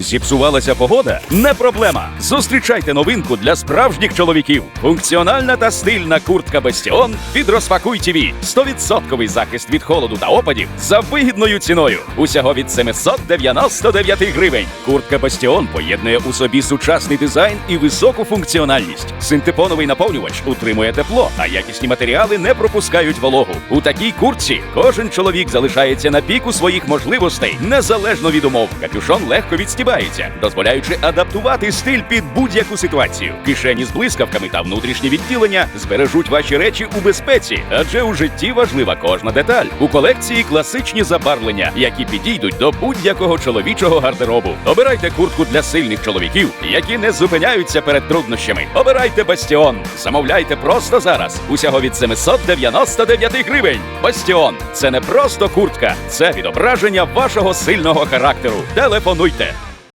Зіпсувалася погода? Не проблема. Зустрічайте новинку для справжніх чоловіків. Функціональна та стильна куртка Бастіон від Розпакуй ТВ. 100% захист від холоду та опадів за вигідною ціною. Усього від 799 гривень. Куртка Бастіон поєднує у собі сучасний дизайн і високу функціональність. Синтепоновий наповнювач утримує тепло, а якісні матеріали не пропускають вологу. У такій куртці кожен чоловік залишається на піку своїх можливостей незалежно від умов. Капюшон легко відстібається, дозволяючи адаптувати стиль під будь-яку ситуацію. Кишені з блискавками та внутрішні відділення збережуть ваші речі у безпеці, адже у житті важлива кожна деталь. У колекції класичні забарвлення, які підійдуть до будь-якого чоловічого гардеробу. Обирайте куртку для сильних чоловіків, які не зупиняються перед труднощами. Обирайте Бастіон. Замовляйте просто зараз. Усього від 799 гривень. Бастіон це не просто куртка, це відображення вашого сильного характеру. Телефонуйте